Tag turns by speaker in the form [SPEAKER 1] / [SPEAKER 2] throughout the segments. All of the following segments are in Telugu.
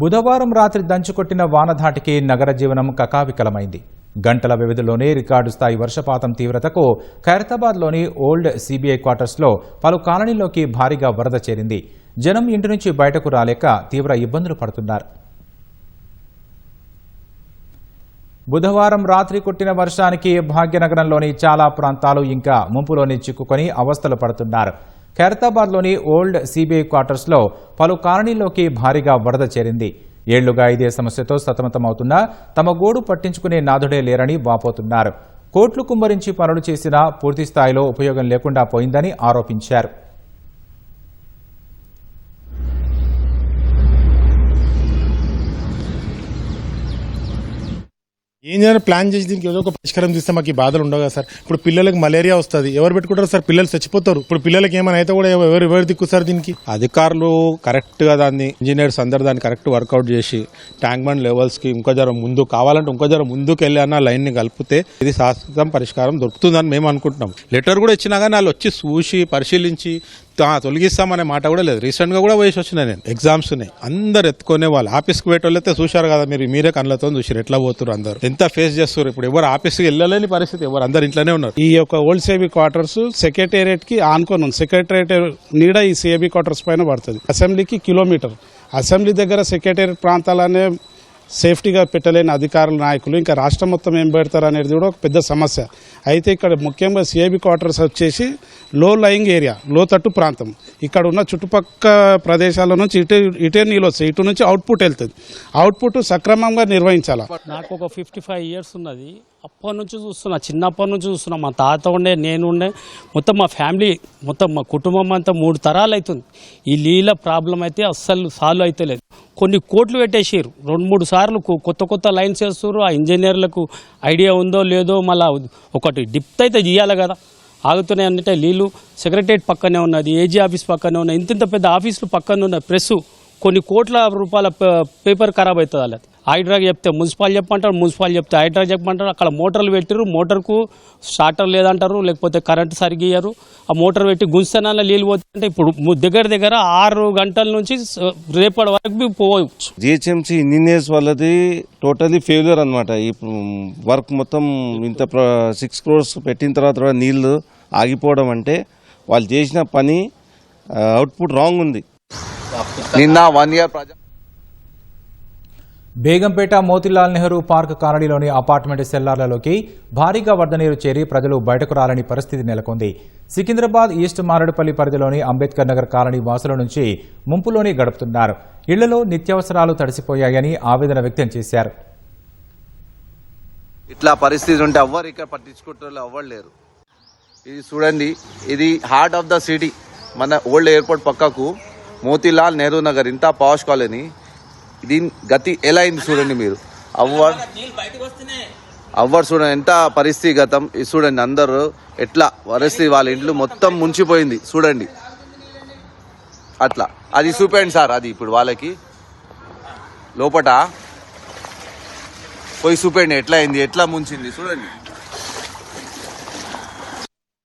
[SPEAKER 1] బుధవారం రాత్రి దంచుకొట్టిన వానధాటికి నగర జీవనం కకావికలమైంది. గంటల వ్యవధిలోనే రికార్డు స్థాయి వర్షపాతం తీవ్రతకు ఖైరతాబాద్లోని ఓల్డ్ సీబీఐ క్వార్టర్స్లో పలు కాలనీల్లోకి భారీగా వరద చేరింది. జనం ఇంటి నుంచి బయటకు రాలేక తీవ్ర ఇబ్బందులు పడుతున్నారు. బుధవారం రాత్రి కొట్టిన వర్షానికి భాగ్యనగరంలోని చాలా ప్రాంతాలు ఇంకా ముంపులోని చిక్కుకొని అవస్థలు పడుతున్నారు. ఖైరతాబాద్లోని ఓల్డ్ సీబీఐ క్వార్టర్స్లో పలు కాలనీల్లోకి భారీగా వరద చేరింది. ఏళ్ళుగా ఇదే సమస్యతో సతమతమవుతున్నా తమ గోడు పట్టించుకునే నాథుడే లేరని వాపోతున్నారు. కోట్లు కుమ్మరించి పనులు చేసినా పూర్తిస్థాయిలో ఉపయోగం లేకుండా పోయిందని ఆరోపించారు.
[SPEAKER 2] ఏం చేయాలి? ప్లాన్ చేసి దీనికి ఏదో ఒక పరిష్కారం తీస్తే మాకు ఈ బాధలు ఉండవు కదా సార్. ఇప్పుడు పిల్లలకు మలేరియా వస్తుంది. ఎవరు పెట్టుకుంటారు సార్? పిల్లలు చచ్చిపోతారు. ఇప్పుడు పిల్లలకి ఏమైనా అయితే కూడా ఎవరు ఎవరు దిక్కు సార్ దీనికి?
[SPEAKER 3] అధికారులు కరెక్ట్గా దాన్ని ఇంజనీర్స్ అందరు దాన్ని కరెక్ట్ వర్కౌట్ చేసి ట్యాంక్ బండ్ లెవెల్స్కి ఇంకో జ్వరం ముందు కావాలంటే ఇంకో జ్వరం ముందుకు వెళ్ళి అన్న లైన్ని కలిపితే ఇది శాశ్వతం పరిష్కారం దొరుకుతుందని మేము అనుకుంటున్నాం. లెటర్ కూడా ఇచ్చినా కానీ వాళ్ళు వచ్చి చూసి పరిశీలించి తొలగిస్తామనే మాట కూడా లేదు. రీసెంట్గా కూడా వయసు వచ్చినాయి నేను. ఎగ్జామ్స్ ఉన్నాయి. అందరు ఎత్తుకునే వాళ్ళు. ఆఫీస్కి పోయే చూశారు కదా మీరు. మీరే కళ్ళతో చూసారు ఎట్లా పోతున్నారు అందరు? ఎంత ఫేస్ చేస్తారు ఇప్పుడు ఎవరు ఆఫీస్కి వెళ్ళలేని పరిస్థితి. ఎవరు అందరు ఇంట్లోనే ఉన్నారు.
[SPEAKER 4] ఈ యొక్క ఓల్డ్ సేబీ క్వార్టర్స్ సెక్రటేరియట్కి ఆనుకొని ఉంది. సెక్రటేరియట్ నీడ ఈ సేబీ క్వార్టర్స్ పైన పడుతుంది. అసెంబ్లీకి కిలోమీటర్. అసెంబ్లీ దగ్గర సెక్రటేరియట్ ప్రాంతాలనే సేఫ్టీగా పెట్టలేని అధికారుల నాయకులు ఇంకా రాష్ట్రం మొత్తం ఏం పెడతారు అనేది కూడా ఒక పెద్ద సమస్య. అయితే ఇక్కడ ముఖ్యంగా సిఐబి క్వార్టర్స్ వచ్చేసి లో లయింగ్ ఏరియా లోతట్టు ప్రాంతం. ఇక్కడ ఉన్న చుట్టుపక్క ప్రదేశాల నుంచి ఇటు ఇటే నీళ్ళు వస్తాయి. ఇటు నుంచి అవుట్పుట్ వెళ్తుంది. అవుట్పుట్ సక్రమంగా నిర్వహించాలి?
[SPEAKER 5] నాకు ఒక ఫిఫ్టీ ఫైవ్ ఇయర్స్ ఉన్నది. అప్పటి నుంచి చూస్తున్నా చిన్నప్పటి నుంచి చూస్తున్నా. మా తాత ఉండే నేను ఉండే మొత్తం మా ఫ్యామిలీ మొత్తం మా కుటుంబం అంతా మూడు తరాలు అవుతుంది. ఈ నీళ్ళ ప్రాబ్లం అయితే అస్సలు సాల్వ్ అయితే లేదు. కొన్ని కోట్లు పెట్టేసారు రెండు మూడు సార్లు కొత్త కొత్త లైన్స్ వేస్తారు ఆ ఇంజనీర్లకు ఐడియా ఉందో లేదో మళ్ళీ ఒకటి డిప్త్ అయితే చేయాలి కదా. ఆగుతున్నాయి అంటే నీళ్ళు సెక్రటరేట్ పక్కనే ఉన్నది ఏజీ ఆఫీస్ పక్కనే ఉన్నది ఇంత ఇంత పెద్ద ఆఫీసులు పక్కన ఉన్న ప్రెస్ కొన్ని కోట్ల రూపాయల పేపర్ ఖరాబ్ అవుతుంది వాళ్ళది హైడ్రాక్ చెప్తే మున్సిపాల్ చెప్పమంటారు మున్సిపాల్ చెప్తే హైడ్రాక్ చెప్పమంటారు. అక్కడ మోటార్లు పెట్టిరు మోటార్కు స్టార్టర్ లేదంటారు లేకపోతే కరెంట్ సరిగ్గా ఇయ్యరు. ఆ మోటార్ పెట్టి గుంజతనాల నీళ్ళు పోతుంటే ఇప్పుడు దగ్గర దగ్గర ఆరు గంటల నుంచి రేపటి వరకు పోవచ్చు.
[SPEAKER 6] జిహెచ్ఎంసీ ఇంజనీర్స్ వాళ్ళది టోటలీ ఫెయిల్యూర్ అనమాట ఈ వర్క్ మొత్తం ఇంత సిక్స్ క్రోర్స్ పెట్టిన తర్వాత కూడా నీళ్ళు ఆగిపోవడం అంటే వాళ్ళు చేసిన పని అవుట్పుట్ రాంగ్ ఉంది. నిన్న one year project
[SPEAKER 1] Begumpet Motilal Nehru park కాలనీలోని అపార్ట్మెంట్ సెల్లార్లలోకి భారీగా వరద నీరు చేరి ప్రజలు బయటకు రాలని పరిస్థితి నెలకొంది. సికింద్రాబాద్ ఈస్ట్ మారడుపల్లి పరిధిలోని అంబేద్కర్ నగర్ కాలనీ వాసుల నుంచి ముంపులోని గడుపుతున్నారు. ఇళ్ళలో నిత్యావసరాలు తడిసిపోయాయని ఆవేదన వ్యక్తం చేశారు.
[SPEAKER 6] ఇట్లా పరిస్థితి ఉంటే ఎవ్వరు ఇక్కడ పట్టించుకుంటారు ఎవ్వరు లేరు. ఇది చూడండి ఇది హార్ట్ ఆఫ్ ద సిటీ మన ఓల్డ్ ఎయిర్పోర్ట్ పక్కకు మోతీలాల్ నెహ్రూ నగర్ ఇంత పాష్ కాలనీ. దీని గతి ఎలా అయింది చూడండి మీరు. అవ్వర్ అవ్వర్ చూడండి ఎంత పరిస్థితి గతం. చూడండి అందరూ ఎట్లా పరిస్థితి వాళ్ళ ఇంట్లో మొత్తం ముంచిపోయింది. చూడండి. అట్లా. అది చూపండి సార్ అది ఇప్పుడు వాళ్ళకి. లోపట పోయి చూపండి ఎట్లా అయింది ఎట్లా ముంచింది చూడండి.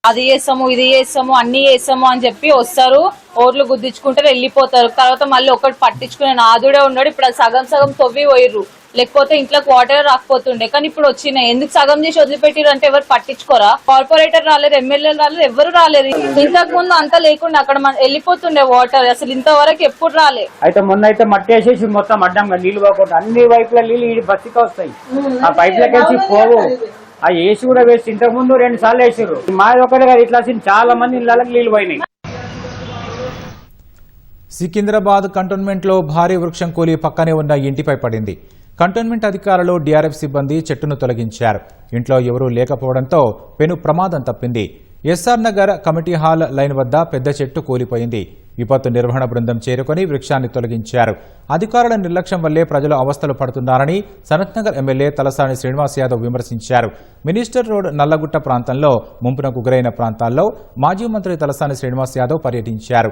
[SPEAKER 7] అది చేస్తాము ఇది చేస్తాము అన్ని చేస్తాము అని చెప్పి వస్తారు. ఓట్లు గుద్దించుకుంటారు వెళ్ళిపోతారు. తర్వాత మళ్ళీ ఒకటి పట్టించుకునే నాదుడే ఉన్నాడు. ఇప్పుడు అది సగం సగం తవ్వి పోయిర్రు. లేకపోతే ఇంట్లోకి వాటర్ రాకపోతుండే. కానీ ఇప్పుడు వచ్చినాయి. ఎందుకు సగం చేసి వదిలిపెట్టిరు అంటే ఎవరు పట్టించుకోరా? కార్పొరేటర్ రాలేరు ఎమ్మెల్యే రాలేరు ఎవరు రాలేరు ఇంతకు ముందు అంతా లేకుండా అక్కడ వెళ్ళిపోతుండే వాటర్ అసలు ఇంతవరకు ఎప్పుడు రాలే.
[SPEAKER 8] అయితే మొన్న అయితే మట్టి వేసేసి మొత్తం అడ్డంగా నీళ్ళు పోకుండా అన్ని వైపుల నీళ్ళు ఈ బస్తికి వస్తాయి. ఆ పైపులకి వేసి పోవు. ఆ ఏసీ కూడా వేసి ఇంతకు ముందు రెండు సార్లు వేసారు మా ఒకటే కాదు ఇట్లా చాలా మంది ఇళ్ళకి నీళ్ళు పోయినాయి.
[SPEAKER 1] సికింద్రాబాద్ కంటోన్మెంట్లో భారీ వృక్షం కూలి పక్కనే ఉన్న ఇంటిపై పడింది. కంటోన్మెంట్ అధికారులు డిఆర్ఎఫ్ సిబ్బంది చెట్టును తొలగించారు. ఇంట్లో ఎవరూ లేకపోవడంతో పెను ప్రమాదం తప్పింది. S R Nagar committee hall line వద్ద పెద్ద చెట్టు కూలిపోయింది. విపత్తు నిర్వహణ బృందం చేరుకొని వృక్షాన్ని తొలగించారు. అధికారుల నిర్లక్ష్యం వల్లే ప్రజలు అవస్థలు పడుతున్నారని సనత్నగర్ ఎమ్మెల్యే తలసాని శ్రీనివాస్ యాదవ్ విమర్శించారు. మినిస్టర్ రోడ్ నల్లగుట్ట ప్రాంతంలో ముంపునకు గురైన ప్రాంతాల్లో మాజీ మంత్రి తలసాని శ్రీనివాస్ యాదవ్ పర్యటించారు.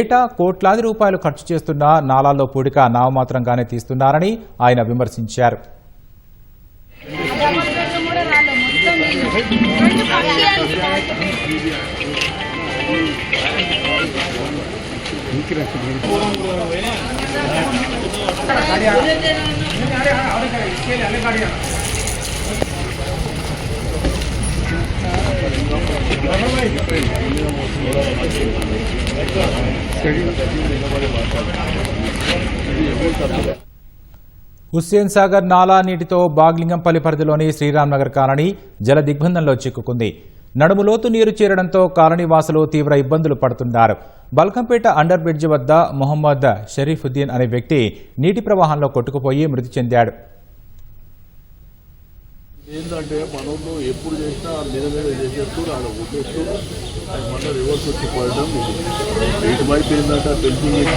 [SPEAKER 1] ఏటా కోట్లాది రూపాయలు ఖర్చు చేస్తున్న నాలాల్లో పూడిక నామమాత్రంగానే తీస్తున్నారని ఆయన విమర్శించారు. హుస్సేన్ సాగర్ నాలా నీటితో బాగ్లింగంపల్లి పరిధిలోని శ్రీరామ్ నగర్ కాలనీ జల దిగ్బంధంలో చిక్కుకుంది. నడుములోతు నీరు చేరడంతో కాలనీ వాసులు తీవ్ర ఇబ్బందులు పడుతున్నారు. బల్కంపేట అండర్ బ్రిడ్జ్ వద్ద మొహమ్మద్ షరీఫుద్దీన్ అనే వ్యక్తి నీటి ప్రవాహంలో కొట్టుకుపోయి మృతి చెందాడు.
[SPEAKER 9] ఏంటంటే మనోళ్ళు ఎప్పుడు చేసినా మీద మీద చేసేస్తూ ఆడ ఊపేస్తూ అది మళ్ళీ రివర్స్ వచ్చి పడడం ఇది. ఇటువైపు ఏంటంటే ఫెన్సింగ్ చేసి